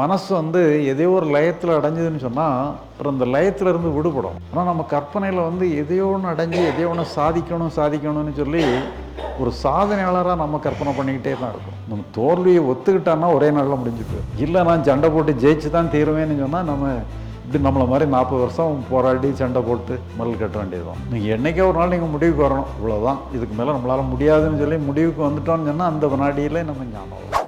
மனசு வந்து எதையோ ஒரு லயத்தில் அடைஞ்சதுன்னு சொன்னால் அப்புறம் அந்த லயத்தில் இருந்து விடுபடும். ஆனால் நம்ம கற்பனையில் வந்து எதையோ ஒன்று அடைஞ்சு எதையோ ஒன்று சாதிக்கணும் சாதிக்கணும்னு சொல்லி ஒரு சாதனையாளராக நம்ம கற்பனை பண்ணிக்கிட்டே தான் இருக்கும். நம்ம தோல்வியை ஒத்துக்கிட்டான்னா ஒரே நாளில் முடிஞ்சுது இல்லை நான் சண்டை போட்டு ஜெயிச்சு தான் தீருவேன்னு சொன்னால் நம்ம இப்படி நம்மளை மாதிரி நாற்பது வருஷம் போராடி சண்டை போட்டு மல் கட்ட வேண்டியதுதான். நீங்கள் என்றைக்கே ஒரு நாள் நீங்கள் முடிவுக்கு வரணும். இவ்வளோதான் இதுக்கு மேலே நம்மளால் முடியாதுன்னு சொல்லி முடிவுக்கு வந்துட்டோம்னு சொன்னால் அந்த வினாடியிலே நம்ம ஞானம்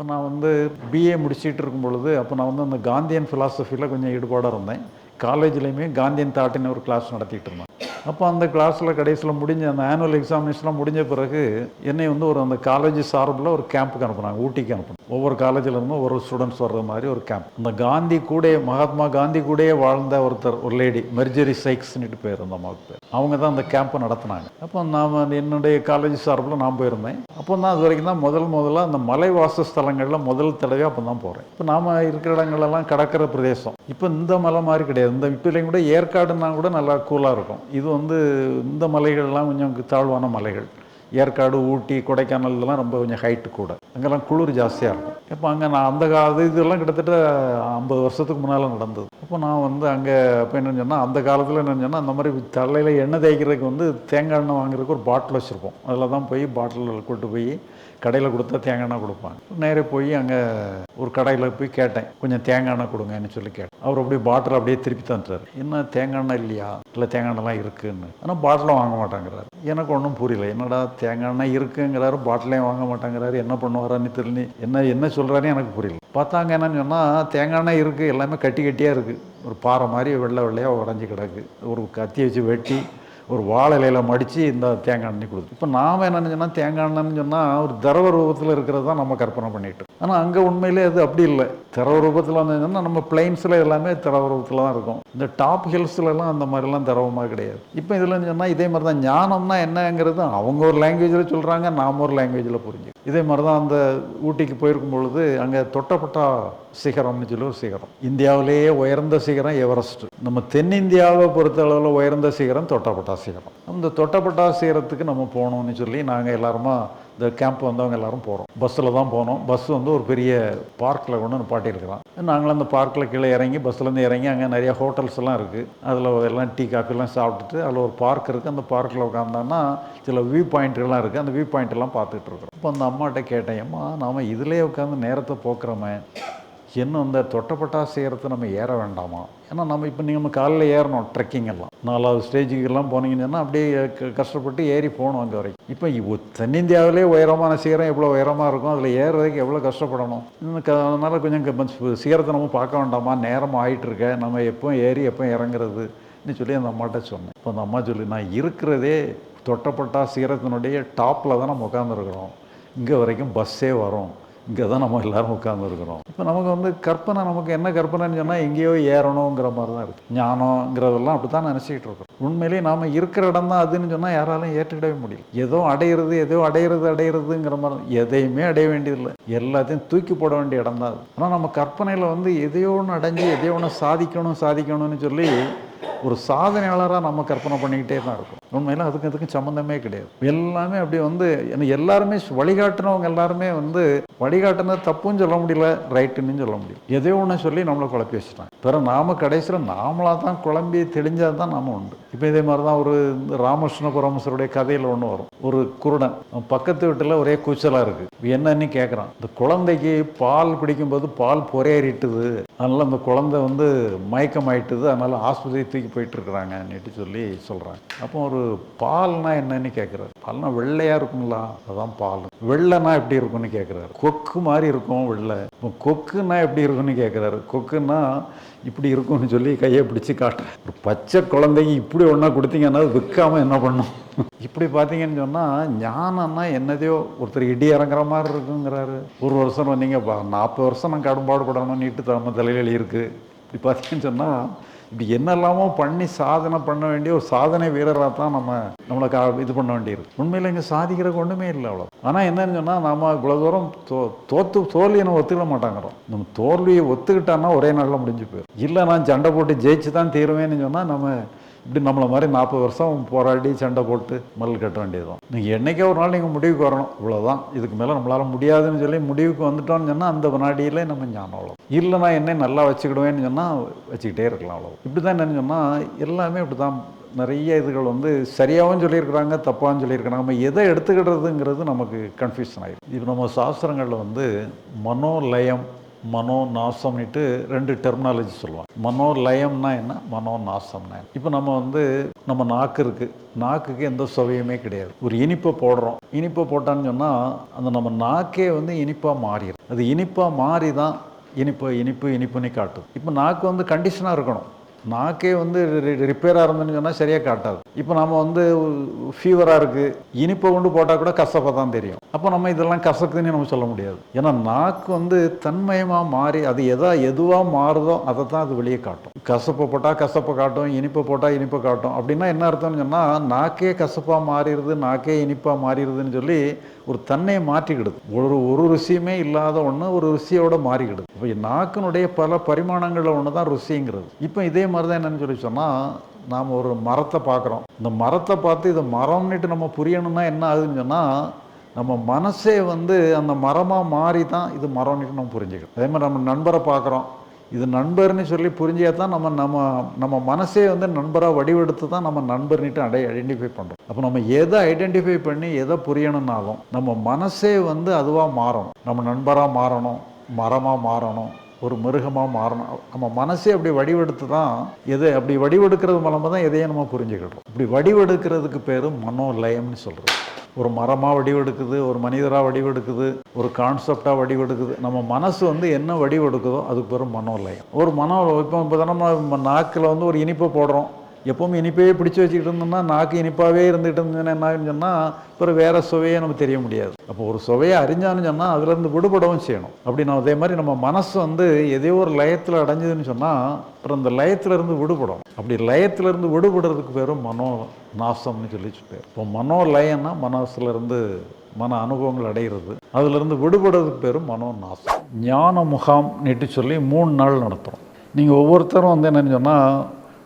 அப்போ நான் வந்து பிஏ முடிச்சுட்டு இருக்கும் பொழுது அப்போ நான் வந்து அந்த காந்தியன் ஃபிலாசபியில் கொஞ்சம் ஈடுபாடாக இருந்தேன். காலேஜ்லேயுமே காந்தியன் தாட்டின்னு ஒரு கிளாஸ் நடத்திட்டு இருந்தேன். அப்போ அந்த கிளாஸில் கடைசியில் முடிஞ்ச அந்த ஆனுவல் எக்ஸாமினேஷன்லாம் முடிஞ்ச பிறகு என்னை வந்து ஒரு அந்த காலேஜ் சார்பில் ஒரு கேம்புக்கு அனுப்புனாங்க ஊட்டிக்கு அனுப்புனாங்க. ஒவ்வொரு காலேஜில் ஒரு ஸ்டூடெண்ட்ஸ் வர்ற மாதிரி ஒரு கேம்ப் அந்த காந்தி கூட மகாத்மா காந்தி கூடயே வாழ்ந்த ஒருத்தர் ஒரு லேடி மெர்ஜரி சைக்ஸ்னுட்டு பேர் அந்த அம்மாவுக்கு பேர். அவங்க தான் அந்த கேம்பை நடத்தினாங்க. அப்போ நாம் என்னுடைய காலேஜ் சார்பில் நான் போயிருந்தேன். அப்போ தான் அது வரைக்கும் தான் முதல் முதல்ல அந்த மலைவாச ஸ்தலங்களில் முதல் தடவை அப்போ தான் போகிறேன் இப்போ நாம் இருக்கிற இடங்களெல்லாம் கடற்கரை பிரதேசம். இப்போ இந்த மலை மாதிரி கிடையாது. இந்த இப்போலையும் கூட ஏற்காடுனா கூட நல்லா கூலாக இருக்கும். இது வந்து இந்த மலைகள்லாம் கொஞ்சம் தாழ்வான மலைகள். ஏற்காடு ஊட்டி கொடைக்கானல் இதெல்லாம் ரொம்ப கொஞ்சம் ஹைட்டு கூட. அங்கெல்லாம் குளிர் ஜாஸ்தியாக இருக்கும். இப்போ அங்கே நான் அந்த காலத்து அது இதெல்லாம் கிட்டத்தட்ட ஐம்பது வருஷத்துக்கு முன்னால் நடந்தது. அப்போ நான் வந்து அங்கே அப்போ என்னென்னு சொன்னால் அந்த காலத்தில் என்னென்னு சொன்னால் அந்த மாதிரி தலையில் எண்ணெய் தேய்க்கிறதுக்கு வந்து தேங்காய் எண்ணெய் வாங்குறதுக்கு ஒரு பாட்டில் வச்சுருப்போம். அதில் தான் போய் பாட்டிலில் கொண்டு போய் கடையில் கொடுத்தா தேங்காய் எண்ணெய் கொடுப்பாங்க. நேரே போய் அங்கே ஒரு கடையில் போய் கேட்டேன் கொஞ்சம் தேங்காய் எண்ணெய் கொடுங்கன்னு சொல்லி கேட்டேன். அவர் அப்படியே பாட்டில் அப்படியே திருப்பி தந்துட்டார். என்ன தேங்காய் எண்ணெய் இல்லையா? இல்லை தேங்காய் எண்ணெய்லாம் இருக்குன்னு. ஆனால் பாட்டிலும் வாங்க மாட்டேங்கிறார். எனக்கு ஒன்றும் புரியல. என்னடா தேங்காய் எண்ணெய் இருக்குங்கிறாரு பாட்டிலையும் வாங்க மாட்டேங்கிறாரு என்ன பண்ணுவாரான்னு தெரியல என்ன என்ன சொல்கிறாருன்னு எனக்கு புரியல. பார்த்தாங்க என்னன்னு சொன்னால் தேங்காய் எண்ணெய் இருக்குது எல்லாமே கட்டி கட்டியாக இருக்குது ஒரு பாறை மாதிரி வெள்ளை வெள்ளையாக உடஞ்சி கிடக்கு. ஒரு கத்தி வச்சு வெட்டி ஒரு வாழை இலையில மடித்து இந்த தேங்காய் எண்ணெய் கொடுத்து. இப்போ நாம் என்ன சொன்னால் தேங்காய் எண்ணெய்னு சொன்னால் ஒரு திரவ ரூபத்தில் இருக்கிறது தான் நம்ம கற்பனை பண்ணிட்டு ஆனால் அங்கே உண்மையிலே அது அப்படி இல்லை. திரவ ரூபத்தில் வந்துச்சுன்னா நம்ம பிளைன்ஸில் எல்லாமே திரவ ரூபத்தில் தான் இருக்கும். இந்த டாப் ஹில்ஸ்லலாம் அந்த மாதிரிலாம் திரவமாக கிடையாது. இப்போ இதில் சொன்னால் இதே மாதிரி தான் ஞானம்னா என்னங்கிறது அவங்க ஒரு லாங்குவேஜில் சொல்கிறாங்க நாம் ஒரு லாங்குவேஜில் புரிஞ்சு இதே மாதிரி தான் அந்த ஊட்டிக்கு போயிருக்கும் பொழுது அங்கே தொட்டப்பட்டா சிகரம்னு சொல்லி ஒரு சிகரம். இந்தியாவிலேயே உயர்ந்த சிகரம் எவரெஸ்ட். நம்ம தென்னிந்தியாவை பொறுத்த அளவில் உயர்ந்த சிகரம் தொட்டப்பட்டா சிகரம். அந்த தொட்டப்பட்டா சிகரத்துக்கு நம்ம போகணும்னு சொல்லி நாங்கள் எல்லாருமா இந்த கேம்ப் வந்தவங்க எல்லாரும் போகிறோம் பஸ்ஸில் தான் போனோம். பஸ் வந்து ஒரு பெரிய பார்க்கில் கொண்டு வந்து நிப்பாட்டியிருக்கிறோம் நாங்களும் அந்த பார்க்கில் கீழே இறங்கி பஸ்ஸிலேருந்து இறங்கி அங்கே நிறைய ஹோட்டல்ஸ் எல்லாம் இருக்குது அதில் எல்லாம் டீ காஃபிலாம் சாப்பிட்டுட்டு அதில் ஒரு பார்க் இருக்குது அந்த பார்க்கில் உட்காந்தோன்னா சில வியூ பாயிண்ட்லாம் இருக்குது அந்த வியூ பாயிண்ட் எல்லாம் பார்த்துட்டு இருக்கிறோம். இப்போ அந்த அம்மாட்ட கேட்டேன் அம்மா நாம் இதிலே உட்காந்து நேரத்தை போக்குறோமே. இன்னும் இந்த தொட்டப்பட்டா செய்கிறத நம்ம ஏற வேண்டாமா? ஏன்னா நம்ம இப்போ நீங்கள் நம்ம காலையில் ஏறணும் ட்ரெக்கிங் எல்லாம். நாலாவது ஸ்டேஜுக்கெல்லாம் போனீங்கன்னு சொன்னால் அப்படியே க- கஷ்டப்பட்டு ஏறி போகணும் அங்கே வரைக்கும். இப்போ இவ் தென்னிந்தியாவிலே உயரமான சீரம் எவ்வளோ உயரமாக இருக்கும் அதில் ஏறுறதுக்கு எவ்வளோ கஷ்டப்படணும். இன்னும் க- கொஞ்சம் சீரத்தை நம்ம பார்க்க வேண்டாமா? நேரம் ஆகிட்டுருக்க நம்ம எப்போ ஏறி எப்போ இறங்குறதுன்னு சொல்லி அந்த அம்மாட்ட சொன்னேன். இப்போ அந்த அம்மா சொல்லி நான் இருக்கிறதே தொட்டப்பட்டா சீரத்தினுடைய டாப்பில் தான் நம்ம உட்காந்துருக்குறோம் இங்கே வரைக்கும் பஸ்ஸே வரும். இங்கே தான் நம்ம எல்லாரும் உட்காந்துருக்குறோம் இப்போ நமக்கு வந்து கற்பனை நமக்கு என்ன கற்பனைன்னு சொன்னால் எங்கேயோ ஏறணுங்கிற மாதிரி தான் இருக்குது ஞானங்கிறதெல்லாம் அப்படி தான் நினச்சிக்கிட்டு இருக்கோம். உண்மையிலேயே நாம் இருக்கிற இடம் தான் அதுன்னு சொன்னால் யாராலும் ஏற்றுக்கிடவே முடியல. ஏதோ அடையிறது ஏதோ அடையிறது அடையிறதுங்கிற மாதிரி எதையுமே அடைய வேண்டியதில்லை. எல்லாத்தையும் தூக்கி போட வேண்டிய இடம் தான் அது. ஆனால் நம்ம கற்பனையில் வந்து எதையோ ஒன்று அடைஞ்சு எதையோ ஒன்று சாதிக்கணும் சாதிக்கணும்னு சொல்லி ஒரு சாதனையாளராக நம்ம கற்பனை பண்ணிக்கிட்டே தான் இருக்கும். உண்மையில அதுக்கு அதுக்கும் சம்மந்தமே கிடையாது. எல்லாமே அப்படி வந்து எல்லாருமே வழிகாட்டினவங்க எல்லாருமே வந்து வழிகாட்டினது தப்புன்னு சொல்ல முடியல ரைட்டுன்னு சொல்ல முடியல. எதையோ ஒன்று சொல்லி நம்மளை குழப்பி வச்சுட்டாங்க. பிறகு நாம கடைசியில் நாமளாக தான் குழம்பி தெளிஞ்சால் தான் நாம உண்டு. இப்போ இதே மாதிரி தான் ஒரு ராமகிருஷ்ண பரமசருடைய கதையில் ஒன்று வரும். ஒரு குருடன் பக்கத்து வீட்டில் ஒரே கூச்சலாக இருக்குது என்னன்னு கேட்குறான் இந்த குழந்தைக்கு பால் குடிக்கும்போது பால் பொறையேறிட்டுது அதனால் அந்த குழந்தை வந்து மயக்கமாயிட்டுது. அதனால் ஆஸ்பத்திரி தூக்கி போயிட்டுருக்குறாங்கன்னுட்டு சொல்லி சொல்கிறாங்க அப்போ ஒரு பால்னா என்னன்னு கேட்குறாரு பால்னா வெள்ளையாக இருக்குங்களா அதான் பால். வெள்ளைனா எப்படி இருக்கும்னு கேட்குறாரு கொக்கு மாதிரி இருக்கும் வெள்ளை. இப்போ கொக்குன்னா எப்படி இருக்கும்னு கேட்குறாரு கொக்குன்னா இப்படி இருக்கும்னு சொல்லி கையை பிடிச்சி காட்டுறேன் ஒரு பச்சை குழந்தைக்கு இப்படி ஒன்றா கொடுத்தீங்கன்னா விற்காமல் விற்காம என்ன பண்ணும்? இப்படி பார்த்தீங்கன்னு சொன்னால் ஞானம்னா என்னதையோ ஒருத்தர் இடி இறங்குற மாதிரி இருக்குங்கிறாரு. ஒரு வருஷம் நீங்கள் நாற்பது வருஷம் நான் கடும்பாடு படணும் நீட்டு தலைமை தலையில் எழுதியிருக்கு இப்படி பார்த்தீங்கன்னு சொன்னால் இப்படி என்னெல்லாமோ பண்ணி சாதனை பண்ண வேண்டிய ஒரு சாதனை வீரராக தான் நம்ம நம்மளை கா இது பண்ண வேண்டியிருக்கு. உண்மையில் இங்கே சாதிக்கிறதுக்கு ஒன்றுமே இல்லை அவ்வளோ ஆனால் என்னன்னு சொன்னால் நம்ம இவ்வளோ தூரம் தோ தோற்று தோல்வியை நம்ம ஒத்துக்கிட மாட்டாங்கிறோம். நம்ம தோல்வியை ஒத்துக்கிட்டான்னா ஒரே நாளில் முடிஞ்சு போயிடும். இல்லை நான் சண்டை போட்டு ஜெயிச்சு தான் தீருவேன்னு சொன்னால் நம்ம இப்படி நம்மளை மாதிரி நாற்பது வருஷம் போராடி சண்டை போட்டு மல் கட்ட வேண்டியதுதான். நீங்கள் என்றைக்கே ஒரு நாள் நீங்கள் முடிவுக்கு வரணும். இவ்வளோதான் இதுக்கு மேலே நம்மளால் முடியாதுன்னு சொல்லி முடிவுக்கு வந்துட்டோம்னு சொன்னால் அந்த வினாடியில் நம்ம ஞானம் அவ்வளோ இல்லை நான் என்ன நல்லா வச்சுக்கிடுவேன்னு சொன்னால் வச்சுக்கிட்டே இருக்கலாம் அவ்வளோ இப்படி தான் என்னன்னு சொன்னால் எல்லாமே இப்படி தான் நிறைய இதுகள் வந்து சரியாகவும் சொல்லியிருக்கிறாங்க தப்பாகவும் சொல்லியிருக்கிறாங்க. நம்ம எதை எடுத்துக்கிடுறதுங்கிறது நமக்கு கன்ஃபியூஷன் ஆகிடும் இப்போ நம்ம சாஸ்திரங்களில் வந்து மனோலயம் மனோ நாசம்னுட்டு ரெண்டு டெர்மினாலஜி சொல்லுவாங்க. மனோ லயம்னா என்ன? மனோ நாசம்னா என்ன? இப்போ நம்ம வந்து நம்ம நாக்கு இருக்குது நாக்குக்கு எந்த சுவையுமே கிடையாது. ஒரு இனிப்பை போடுறோம். இனிப்பை போட்டான்னு சொன்னால் அந்த நம்ம நாக்கே வந்து இனிப்பாக மாறிடும் அது இனிப்பாக மாறி தான் இனிப்பு இனிப்பு இனிப்புன்னு காட்டும். இப்போ நாக்கு வந்து கண்டிஷனாக இருக்கணும். நாக்கே வந்து ரிப்பேராக இருந்துன்னு சொன்னால் சரியாக காட்டாது இப்போ நம்ம வந்து ஃபீவராக இருக்குது இனிப்பை கொண்டு போட்டால் கூட கசப்பாக தான் தெரியும். அப்போ நம்ம இதெல்லாம் கசக்குதுன்னு நம்ம சொல்ல முடியாது. ஏன்னா நாக்கு வந்து தன்மயமாக மாறி அது எதா எதுவாக மாறுதோ அதை தான் அது வெளியே காட்டும். கசப்பை போட்டால் கசப்பை காட்டும் இனிப்பை போட்டால் இனிப்பை காட்டும். அப்படின்னா என்ன அர்த்தம்னு சொன்னால் நாக்கே கசப்பாக மாறிடுது நாக்கே இனிப்பாக மாறிடுதுன்னு சொல்லி ஒரு தன்னையை மாற்றிக்கிடுது. ஒரு ஒரு ருசியுமே இல்லாத ஒன்று ஒரு ருசியோட மாறிக்கிடுது. இப்போ நாக்கினுடைய பல பரிமாணங்களில் ஒன்று தான் ருசிங்கிறது. இப்போ இதே மாதிரி தான் என்னன்னு சொல்லி சொன்னால் நாம் ஒரு மரத்தை பார்க்குறோம். இந்த மரத்தை பார்த்து இதை மரம்னுட்டு நம்ம புரியணும்னா என்ன ஆகுதுன்னு சொன்னால் நம்ம மனசே வந்து அந்த மரமாக மாறி தான் இது மரம்னுட்டு நம்ம புரிஞ்சுக்கணும். அதே மாதிரி நம்ம நண்பரை பார்க்குறோம். இது நண்பர்னு சொல்லி புரிஞ்சே தான் நம்ம நம்ம நம்ம மனசே வந்து நண்பராக வடிவெடுத்து தான் நம்ம நண்பர்னிட்டு அடை ஐடென்டிஃபை பண்ணுறோம் அப்போ நம்ம எதை ஐடென்டிஃபை பண்ணி எதை புரியணும்னாலும் நம்ம மனசே வந்து அதுவாக மாறணும். நம்ம நண்பராக மாறணும் மரமாக மாறணும். ஒரு மிருகமாக மாறணும். நம்ம மனசே அப்படி வடிவெடுத்து தான் எது அப்படி வடிவெடுக்கிறது மூலமாக தான் எதையும் நம்ம புரிஞ்சுக்கிட்டோம் இப்படி வடிவெடுக்கிறதுக்கு பேர் மனோலயம்னு சொல்கிறது ஒரு மரமாக வடிவெடுக்குது ஒரு மனிதராக வடிவெடுக்குது ஒரு கான்செப்டாக வடிவெடுக்குது. நம்ம மனசு வந்து என்ன வடிவெடுக்குதோ அதுக்கு பேர் மனோலயம். ஒரு மனோ இப்போ இப்போ நம்ம நாக்கில் வந்து ஒரு இனிப்பை போடுறோம். எப்பவும் இனிப்பே பிடிச்சி வச்சுக்கிட்டு இருந்தோம்னா நாக்கு இனிப்பாகவே இருந்துகிட்டு இருந்ததுன்னா என்ன சொன்னால் அப்புறம் வேறு சுவையே நமக்கு தெரிய முடியாது. அப்போ ஒரு சுவையை அறிஞ்சான்னு சொன்னால் அதுலேருந்து விடுபடவும் செய்யணும். அப்படி நம்ம அதே மாதிரி நம்ம மனசு வந்து எதையோ ஒரு லயத்தில் அடைஞ்சதுன்னு சொன்னால் அப்புறம் அந்த லயத்திலேருந்து விடுபடும். அப்படி லயத்திலேருந்து விடுபடுறதுக்கு பேரும் மனோ நாசம்னு சொல்லி பேர் இப்போ மனோ லயம்னா மனசுலேருந்து மன அனுபவங்கள் அடைகிறது அதுலேருந்து விடுபடுறதுக்கு பேரும் மனோ நாசம். ஞான முகாம் நெட்டு சொல்லி மூணு நாள் நடத்துகிறோம் நீங்கள் ஒவ்வொருத்தரும் வந்து என்னென்னு சொன்னால்